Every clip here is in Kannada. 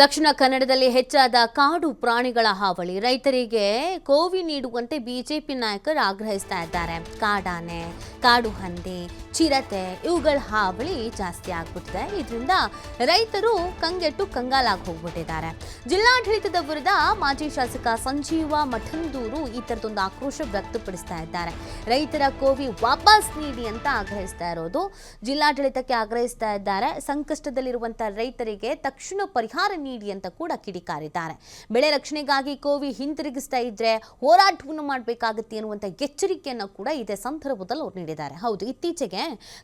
ದಕ್ಷಿಣ ಕನ್ನಡದಲ್ಲಿ ಹೆಚ್ಚಾದ ಕಾಡು ಪ್ರಾಣಿಗಳ ಹಾವಳಿ. ರೈತರಿಗೆ ಕೋವಿ ನೀಡುವಂತೆ ಬಿಜೆಪಿ ನಾಯಕರು ಆಗ್ರಹಿಸ್ತಾ ಇದ್ದಾರೆ. ಕಾಡಾನೆ, ಕಾಡು ಹಂದಿ, ಚಿರತೆ ಇವುಗಳ ಹಾವಳಿ ಜಾಸ್ತಿ ಆಗ್ಬಿಟ್ಟಿದೆ. ಇದರಿಂದ ರೈತರು ಕಂಗೆಟ್ಟು ಕಂಗಾಲಾಗಿ ಹೋಗ್ಬಿಟ್ಟಿದ್ದಾರೆ. ಜಿಲ್ಲಾಡಳಿತದ ವಿರುದ್ಧ ಮಾಜಿ ಶಾಸಕ ಸಂಜೀವ ಮಠಂದೂರು ಈ ಥರದೊಂದು ಆಕ್ರೋಶ ವ್ಯಕ್ತಪಡಿಸ್ತಾ ಇದ್ದಾರೆ. ರೈತರ ಕೋವಿ ವಾಪಸ್ ನೀಡಿ ಅಂತ ಆಗ್ರಹಿಸ್ತಾ ಇರೋದು ಜಿಲ್ಲಾಡಳಿತಕ್ಕೆ ಆಗ್ರಹಿಸ್ತಾ ಇದ್ದಾರೆ. ಸಂಕಷ್ಟದಲ್ಲಿರುವಂಥ ರೈತರಿಗೆ ತಕ್ಷಣ ಪರಿಹಾರ ನೀಡಿ ಅಂತ ಕೂಡ ಕಿಡಿಕಾರಿದ್ದಾರೆ. ಬೆಳೆ ರಕ್ಷಣೆಗಾಗಿ ಕೋವಿ ಹಿಂತಿರುಗಿಸ್ತಾ ಇದ್ರೆ ಹೋರಾಟವನ್ನು ಮಾಡಬೇಕಾಗುತ್ತೆ ಅನ್ನುವಂಥ ಎಚ್ಚರಿಕೆಯನ್ನು ಕೂಡ ಇದೇ ಸಂದರ್ಭದಲ್ಲಿ ಅವ್ರು ನೀಡಿದ್ದಾರೆ. ಹೌದು, ಇತ್ತೀಚೆಗೆ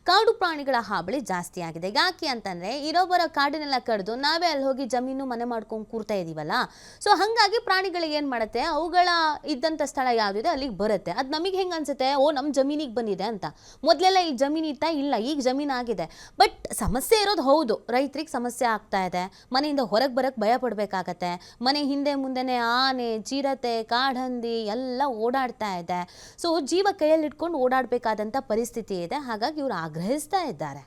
ಕಾಡು ಪ್ರಾಣಿಗಳ ಹಾಬಳಿ ಜಾಸ್ತಿ ಆಗಿದೆ. ಯಾಕೆ ಅಂತಂದ್ರೆ ಇರೋಬರ ಕಾಡನ್ನೆಲ್ಲ ಕಡಿದು ನಾವೇ ಅಲ್ಲಿ ಹೋಗಿ ಜಮೀನು ಮನೆ ಮಾಡ್ಕೊಂಡು ಕೂರ್ತಾ ಇದೀವಲ್ಲ? ಸೊ ಹಾಗಾಗಿ ಪ್ರಾಣಿಗಳಿಗೆ ಏನು ಮಾಡುತ್ತೆ? ಅವುಗಳ ಇದ್ದಂಥ ಸ್ಥಳ ಯಾವುದಿದೆ? ಅಲ್ಲಿಗೆ ಬರುತ್ತೆ. ಅದು ನಮಗೆ ಹೆಂಗೆ ಅನ್ಸುತ್ತೆ? ಓ ನಮ್ಮ ಜಮೀನಿಗೆ ಬಂದಿದೆ ಅಂತ. ಮೊದಲೆಲ್ಲ ಈ ಜಮೀನು ಇತ್ತಾ ಇಲ್ಲ, ಈಗ ಜಮೀನು ಆಗಿದೆ. ಬಟ್ ಸಮಸ್ಯೆ ಇರೋದು ಹೌದು. ರೈತರಿಗೆ ಸಮಸ್ಯೆ ಆಗ್ತಾ ಇದೆ. ಮನೆಯಿಂದ ಹೊರಗೆ ಬರೋಕ್ಕೆ ಭಯ ಪಡಬೇಕಾಗತ್ತೆ. ಮನೆ ಹಿಂದೆ ಮುಂದೆನೆ ಆನೆ, ಚಿರತೆ ಕಾಡಹಂದಿ ಎಲ್ಲ ಓಡಾಡ್ತಾ ಇದೆ. ಸೊ ಜೀವ ಕೈಯಲ್ಲಿಟ್ಕೊಂಡು ಓಡಾಡಬೇಕಾದಂಥ ಪರಿಸ್ಥಿತಿ ಇದೆ. ಹಾಗಾಗಿ ಇವರು ಆಗ್ರಹಿಸ್ತಾ ಇದ್ದಾರೆ.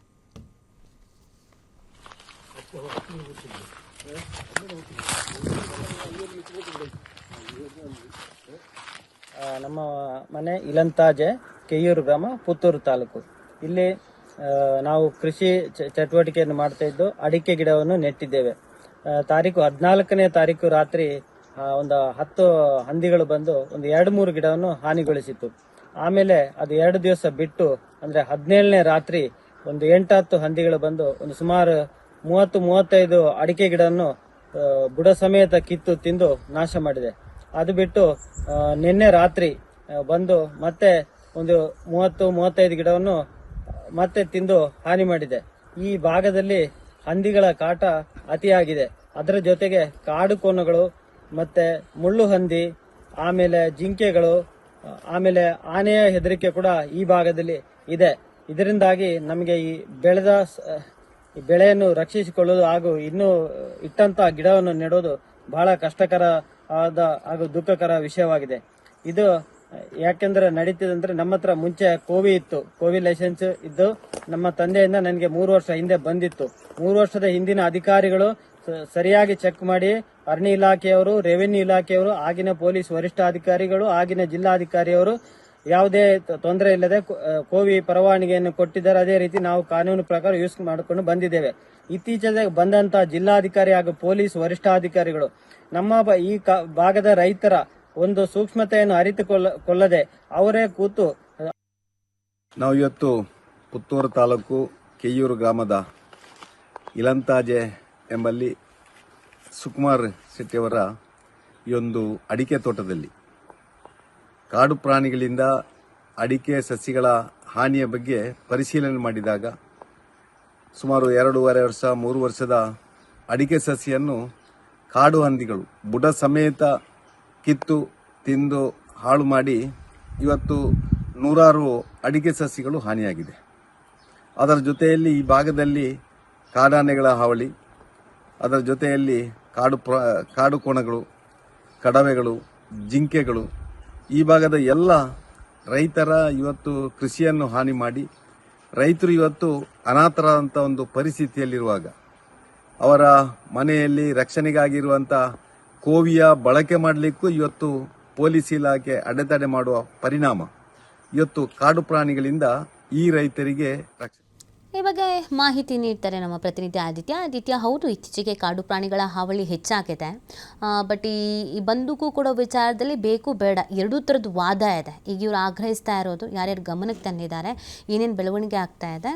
ನಮ್ಮ ಮನೆ ಇಲಂತಾಜೆ, ಕೆಯೂರು ಗ್ರಾಮ, ಪುತ್ತೂರು ತಾಲೂಕು. ಇಲ್ಲಿ ನಾವು ಕೃಷಿ ಚಟುವಟಿಕೆಯನ್ನು ಮಾಡ್ತಾ ಇದ್ದು, ಅಡಿಕೆ ಗಿಡವನ್ನು ನೆಟ್ಟಿದ್ದೇವೆ. ತಾರೀಕು ಹದಿನಾಲ್ಕನೇ ತಾರೀಕು ರಾತ್ರಿ ಒಂದು ಹತ್ತು ಹಂದಿಗಳು ಬಂದು ಒಂದು ಎರಡು ಮೂರು ಗಿಡವನ್ನು ಹಾನಿಗೊಳಿಸಿತ್ತು. ಆಮೇಲೆ ಅದು ಎರಡು ದಿವಸ ಬಿಟ್ಟು, ಅಂದ್ರೆ ಹದಿನೇಳನೇ ರಾತ್ರಿ ಒಂದು ಎಂಟತ್ತು ಹಂದಿಗಳು ಬಂದು ಒಂದು ಸುಮಾರು ಮೂವತ್ತು, ಮೂವತ್ತೈದು ಅಡಿಕೆ ಗಿಡವನ್ನು ಬುಡ ಸಮೇತ ಕಿತ್ತು ತಿಂದು ನಾಶ ಮಾಡಿದೆ. ಅದು ಬಿಟ್ಟು ನಿನ್ನೆ ರಾತ್ರಿ ಬಂದು ಮತ್ತೆ ಒಂದು ಮೂವತ್ತು, ಮೂವತ್ತೈದು ಗಿಡವನ್ನು ಮತ್ತೆ ತಿಂದು ಹಾನಿ ಮಾಡಿದೆ. ಈ ಭಾಗದಲ್ಲಿ ಹಂದಿಗಳ ಕಾಟ ಅತಿಯಾಗಿದೆ. ಅದರ ಜೊತೆಗೆ ಕಾಡು ಕೋನಗಳು ಮತ್ತೆ ಮುಳ್ಳು ಹಂದಿ, ಆಮೇಲೆ ಜಿಂಕೆಗಳು, ಆಮೇಲೆ ಆನೆಯ ಹೆದರಿಕೆ ಕೂಡ ಈ ಭಾಗದಲ್ಲಿ ಇದೆ. ಇದರಿಂದಾಗಿ ನಮಗೆ ಈ ಬೆಳೆದ ಬೆಳೆಯನ್ನು ರಕ್ಷಿಸಿಕೊಳ್ಳುವುದು ಹಾಗೂ ಇನ್ನೂ ಇಟ್ಟಂತ ಗಿಡವನ್ನು ನೆಡೋದು ಬಹಳ ಕಷ್ಟಕರ ಆದ ಹಾಗೂ ದುಃಖಕರ ವಿಷಯವಾಗಿದೆ. ಇದು ಯಾಕೆಂದ್ರೆ ನಡೀತಿದಂದ್ರೆ ನಮ್ಮ ಹತ್ರ ಮುಂಚೆ ಕೋವಿ ಇತ್ತು. ಕೋವಿ ಲೈಸೆನ್ಸ್ ಇದ್ದು ನಮ್ಮ ತಂದೆಯಿಂದ ನನಗೆ ಮೂರು ವರ್ಷ ಹಿಂದೆ ಬಂದಿತ್ತು. ಮೂರು ವರ್ಷದ ಹಿಂದಿನ ಅಧಿಕಾರಿಗಳು ಸರಿಯಾಗಿ ಚೆಕ್ ಮಾಡಿ ಅರಣ್ಯ ಇಲಾಖೆಯವರು, ರೆವಿನ್ಯೂ ಇಲಾಖೆಯವರು, ಆಗಿನ ಪೊಲೀಸ್ ವರಿಷ್ಠಾಧಿಕಾರಿಗಳು ಆಗಿನ ಜಿಲ್ಲಾಧಿಕಾರಿಯವರು ಯಾವುದೇ ತೊಂದರೆ ಇಲ್ಲದೆ ಕೋವಿ ಪರವಾನಗಿಯನ್ನು ಕೊಟ್ಟಿದ್ದಾರೆ. ಅದೇ ರೀತಿ ನಾವು ಕಾನೂನು ಪ್ರಕಾರ ಯೂಸ್ ಮಾಡಿಕೊಂಡು ಬಂದಿದ್ದೇವೆ. ಇತ್ತೀಚೆಗೆ ಬಂದಂತಹ ಜಿಲ್ಲಾಧಿಕಾರಿ ಹಾಗೂ ಪೊಲೀಸ್ ವರಿಷ್ಠಾಧಿಕಾರಿಗಳು ನಮ್ಮ ಈ ಭಾಗದ ರೈತರ ಒಂದು ಸೂಕ್ಷ್ಮತೆಯನ್ನು ಅರಿತುಕೊಳ್ಳದೆ ಕೊಳ್ಳದೆ ಅವರೇ ಕೂತು ನಾವು ಇವತ್ತು ಪುತ್ತೂರು ತಾಲೂಕು ಕೆಯ್ಯೂರು ಗ್ರಾಮದ ಇಲಂತಾಜೆ ಎಂಬಲ್ಲಿ ಸುಕುಮಾರ್ ಶೆಟ್ಟಿಯವರ ಈ ಒಂದು ಅಡಿಕೆ ತೋಟದಲ್ಲಿ. ಕಾಡು ಪ್ರಾಣಿಗಳಿಂದ ಅಡಿಕೆ ಸಸಿಗಳ ಹಾನಿಯ ಬಗ್ಗೆ ಪರಿಶೀಲನೆ ಮಾಡಿದಾಗ ಸುಮಾರು ಎರಡೂವರೆ ವರ್ಷ, ಮೂರು ವರ್ಷದ ಅಡಿಕೆ ಸಸಿಯನ್ನು ಕಾಡು ಹಂದಿಗಳು, ಬುಡ ಸಮೇತ ಕಿತ್ತು ತಿಂದು ಹಾಳು ಮಾಡಿ ಇವತ್ತು ನೂರಾರು ಅಡಿಕೆ ಸಸಿಗಳು ಹಾನಿಯಾಗಿದೆ. ಅದರ ಜೊತೆಯಲ್ಲಿ ಈ ಭಾಗದಲ್ಲಿ ಕಾಡಾನೆಗಳ ಹಾವಳಿ, ಅದರ ಜೊತೆಯಲ್ಲಿ ಕಾಡು ಪ್ರ, ಕಾಡು ಕೋಣಗಳು, ಕಡವೆಗಳು, ಜಿಂಕೆಗಳು, ಈ ಭಾಗದ ಎಲ್ಲ ರೈತರ ಇವತ್ತು ಕೃಷಿಯನ್ನು ಹಾನಿ ಮಾಡಿ, ರೈತರು ಇವತ್ತು ಅನಾಥರಾದಂಥ ಒಂದು ಪರಿಸ್ಥಿತಿಯಲ್ಲಿರುವಾಗ ಅವರ ಮನೆಯಲ್ಲಿ ರಕ್ಷಣೆಗಾಗಿರುವಂಥ ಕೋವಿಯ ಬಳಕೆ ಮಾಡಲಿಕ್ಕೂ ಇವತ್ತು ಪೊಲೀಸ್ ಇಲಾಖೆ ಅಡೆತಡೆ ಮಾಡುವ ಪರಿಣಾಮ. ಇವತ್ತು ಕಾಡು ಪ್ರಾಣಿಗಳಿಂದ ಈ ರೈತರಿಗೆ ಈ ಬಗ್ಗೆ ಮಾಹಿತಿ ನೀಡ್ತಾರೆ ನಮ್ಮ ಪ್ರತಿನಿಧಿ ಆದಿತ್ಯ. ಆದಿತ್ಯ ಹೌದು, ಇತ್ತೀಚೆಗೆ ಕಾಡು ಪ್ರಾಣಿಗಳ ಹಾವಳಿ ಹೆಚ್ಚಾಗಿದೆ. ಬಟ್ ಈ ಬಂದೂಕು ಕೊಡೋ ವಿಚಾರದಲ್ಲಿ ಬೇಕು, ಬೇಡ, ಎರಡೂ ಥರದ್ದು ವಾದ ಇದೆ. ಈಗ ಇವರು ಆಗ್ರಹಿಸ್ತಾ ಇರೋದು, ಯಾರ್ಯಾರು ಗಮನಕ್ಕೆ ತಂದಿದ್ದಾರೆ, ಏನೇನು ಬೆಳವಣಿಗೆ ಆಗ್ತಾ ಇದೆ.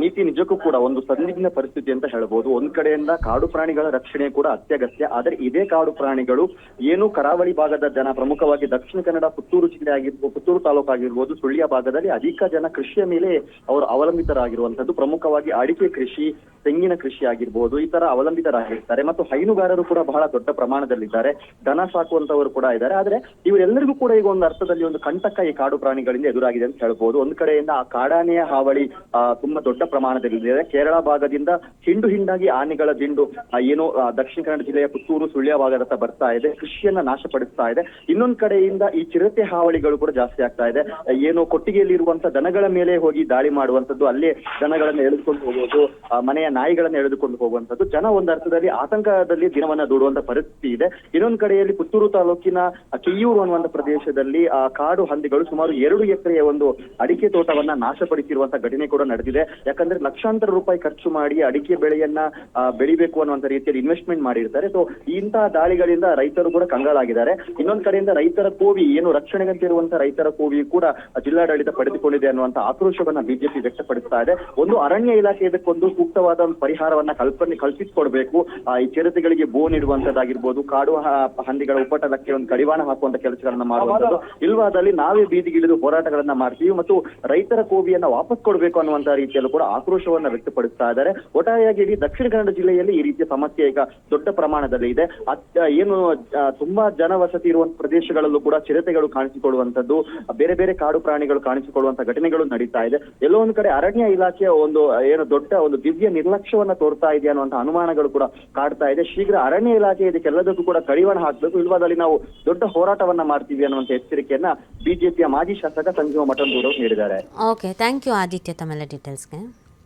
ನೀತಿ ನಿಜಕ್ಕೂ ಕೂಡ ಒಂದು ಸಂದಿಗ್ಧ ಪರಿಸ್ಥಿತಿ ಅಂತ ಹೇಳ್ಬೋದು. ಒಂದ್ ಕಡೆಯಿಂದ ಕಾಡು ಪ್ರಾಣಿಗಳ ರಕ್ಷಣೆ ಕೂಡ ಅತ್ಯಗತ್ಯ. ಆದರೆ ಇದೇ ಕಾಡು ಪ್ರಾಣಿಗಳು ಏನು ಕರಾವಳಿ ಭಾಗದ ಜನ, ಪ್ರಮುಖವಾಗಿ ದಕ್ಷಿಣ ಕನ್ನಡ ಪುತ್ತೂರು ಜಿಲ್ಲೆ ಆಗಿರ್ಬೋದು ಪುತ್ತೂರು ತಾಲೂಕು ಆಗಿರ್ಬೋದು, ಸುಳ್ಯ ಭಾಗದಲ್ಲಿ ಅಧಿಕ ಜನ ಕೃಷಿಯ ಮೇಲೆ ಅವರು ಅವಲಂಬಿತರಾಗಿರುವಂತದ್ದು ಪ್ರಮುಖವಾಗಿ ಅಡಿಕೆ ಕೃಷಿ, ತೆಂಗಿನ ಕೃಷಿ ಆಗಿರ್ಬೋದು, ಈ ತರ ಅವಲಂಬಿತರಾಗಿರ್ತಾರೆ. ಮತ್ತು ಹೈನುಗಾರರು ಕೂಡ ಬಹಳ ದೊಡ್ಡ ಪ್ರಮಾಣದಲ್ಲಿದ್ದಾರೆ. ದನ ಸಾಕುವಂತವರು ಕೂಡ ಇದ್ದಾರೆ. ಆದ್ರೆ ಇವರೆಲ್ಲರಿಗೂ ಕೂಡ ಈಗ ಒಂದು ಅರ್ಥದಲ್ಲಿ ಒಂದು ಕಂಟಕ ಈ ಕಾಡು ಪ್ರಾಣಿಗಳಿಂದ ಎದುರಾಗಿದೆ ಅಂತ ಹೇಳ್ಬೋದು. ಒಂದ್ ಕಡೆಯಿಂದ ಆ ಕಾಡಾನೆಯ ಹಾವಳಿ ತುಂಬಾ ತುಂಬಾ ದೊಡ್ಡ ಪ್ರಮಾಣದಲ್ಲಿ ಇದೆ. ಕೇರಳ ಭಾಗದಿಂದ ಹಿಂಡು ಹಿಂಡಾಗಿ ಆನೆಗಳ ದಿಂಡು ಏನು ದಕ್ಷಿಣ ಕನ್ನಡ ಜಿಲ್ಲೆಯ ಪುತ್ತೂರು, ಸುಳ್ಯ ಭಾಗದತ್ತ ಬರ್ತಾ ಇದೆ. ಕೃಷಿಯನ್ನ ನಾಶಪಡಿಸ್ತಾ ಇದೆ. ಇನ್ನೊಂದ್ ಕಡೆಯಿಂದ ಈ ಚಿರತೆ ಹಾವಳಿಗಳು ಕೂಡ ಜಾಸ್ತಿ ಆಗ್ತಾ ಇದೆ. ಏನೋ ಕೊಟ್ಟಿಗೆಯಲ್ಲಿ ಕೊಟ್ಟಿಗೆಯಲ್ಲಿರುವಂತ ದನಗಳ ಮೇಲೆ ಹೋಗಿ ದಾಳಿ ಮಾಡುವಂತದ್ದು ಅಲ್ಲಿ ದನಗಳನ್ನು ಎಳೆದುಕೊಂಡು ಹೋಗುವುದು ಮನೆಯ ನಾಯಿಗಳನ್ನ ಎಳೆದುಕೊಂಡು ಹೋಗುವಂತದ್ದು ಜನ ಒಂದು ಅರ್ಥದಲ್ಲಿ ಆತಂಕದಲ್ಲಿ ದಿನವನ್ನ ದೂಡುವಂತ ಪರಿಸ್ಥಿತಿ ಇದೆ. ಇನ್ನೊಂದ್ ಕಡೆಯಲ್ಲಿ ಪುತ್ತೂರು ತಾಲೂಕಿನ ಕೆಯೂರು ಅನ್ನುವಂತ ಪ್ರದೇಶದಲ್ಲಿ, ಆ, ಕಾಡು ಹಂದಿಗಳು ಸುಮಾರು ಎರಡು ಎಕರೆಯ ಒಂದು ಅಡಿಕೆ ತೋಟವನ್ನ ನಾಶಪಡಿಸಿರುವಂತ ಘಟನೆ ಕೂಡ ನಡೆದಿದೆ. ಯಾಕಂದ್ರೆ ಲಕ್ಷಾಂತರ ರೂಪಾಯಿ ಖರ್ಚು ಮಾಡಿ ಅಡಿಕೆ ಬೆಳೆಯನ್ನ ಬೆಳಿಬೇಕು ಅನ್ನುವಂತ ರೀತಿಯಲ್ಲಿ ಇನ್ವೆಸ್ಟ್ಮೆಂಟ್ ಮಾಡಿರ್ತಾರೆ. ಸೊ ಇಂತಹ ದಾಳಿಗಳಿಂದ ರೈತರು ಕೂಡ ಕಂಗಾಲಾಗಿದ್ದಾರೆ. ಇನ್ನೊಂದ್ ಕಡೆಯಿಂದ ರೈತರ ಕೋವಿ ಏನು ರಕ್ಷಣೆಗಂತಿರುವಂತಹ ರೈತರ ಕೋವಿ ಕೂಡ ಜಿಲ್ಲಾಡಳಿತ ಪಡೆದುಕೊಂಡಿದೆ ಅನ್ನುವಂತ ಆಕ್ರೋಶವನ್ನ ಬಿಜೆಪಿ ವ್ಯಕ್ತಪಡಿಸ್ತಾ ಇದೆ. ಒಂದು ಅರಣ್ಯ ಇಲಾಖೆ ಇದಕ್ಕೊಂದು ಸೂಕ್ತವಾದ ಒಂದು ಪರಿಹಾರವನ್ನ ಕಲ್ಪನೆ ಕಲ್ಪಿಸಿಕೊಡ್ಬೇಕು. ಆ, ಈ ಚಿರತೆಗಳಿಗೆ ಬೋ ನೀಡುವಂತದ್ದಾಗಿರ್ಬೋದು ಕಾಡು ಹಂದಿಗಳ ಉಪಟಲಕ್ಕೆ ಒಂದು ಕಡಿವಾಣ ಹಾಕುವಂತ ಕೆಲಸಗಳನ್ನ ಮಾಡುವಂತದ್ದು ಇಲ್ವಾದಲ್ಲಿ ನಾವೇ ಬೀದಿಗಿಳಿದು ಹೋರಾಟಗಳನ್ನ ಮಾಡ್ತೀವಿ ಮತ್ತು ರೈತರ ಕೋವಿಯನ್ನ ವಾಪಸ್ ಕೊಡಬೇಕು ಅನ್ನುವಂತ ರೀತಿಯಲ್ಲೂ ಕೂಡ ಆಕ್ರೋಶವನ್ನ ವ್ಯಕ್ತಪಡಿಸ್ತಾ ಇದ್ದಾರೆ. ಒಟ್ಟಾರೆಯಾಗಿ ಇಡೀ ದಕ್ಷಿಣ ಕನ್ನಡ ಜಿಲ್ಲೆಯಲ್ಲಿ ಈ ರೀತಿಯ ಸಮಸ್ಯೆ ಈಗ ದೊಡ್ಡ ಪ್ರಮಾಣದಲ್ಲಿ ಇದೆ. ಏನು ತುಂಬಾ ಜನವಸತಿ ಇರುವಂತಹ ಪ್ರದೇಶಗಳಲ್ಲೂ ಕೂಡ ಚಿರತೆಗಳು ಕಾಣಿಸಿಕೊಳ್ಳುವಂತದ್ದು ಬೇರೆ ಬೇರೆ ಕಾಡು ಪ್ರಾಣಿಗಳು ಕಾಣಿಸಿಕೊಳ್ಳುವಂತ ಘಟನೆಗಳು ನಡೀತಾ ಇದೆ. ಎಲ್ಲೋ ಒಂದು ಕಡೆ ಅರಣ್ಯ ಇಲಾಖೆಯ ಒಂದು ಏನು ದೊಡ್ಡ ಒಂದು ದಿವ್ಯ ನಿರ್ಲಕ್ಷ್ಯವನ್ನ ತೋರ್ತಾ ಇದೆ ಅನ್ನುವಂತ ಅನುಮಾನಗಳು ಕೂಡ ಕಾಡ್ತಾ ಇದೆ. ಶೀಘ್ರ ಅರಣ್ಯ ಇಲಾಖೆ ಇದಕ್ಕೆಲ್ಲದಕ್ಕೂ ಕೂಡ ಕಡಿವಾಣ ಹಾಕಬೇಕು. ಇಲ್ವಾದಲ್ಲಿ ನಾವು ದೊಡ್ಡ ಹೋರಾಟವನ್ನ ಮಾಡ್ತೀವಿ ಅನ್ನುವಂತ ಎಚ್ಚರಿಕೆಯನ್ನ ಬಿಜೆಪಿಯ ಮಾಜಿ ಶಾಸಕ ಸಂಜೀವ ಮಠಂದೂರು ನೀಡಿದ್ದಾರೆ. ಓಕೆ ಥ್ಯಾಂಕ್ ಯು ಆದಿತ್ಯ ತಮ್ಮೆಲ್ಲ 嗯。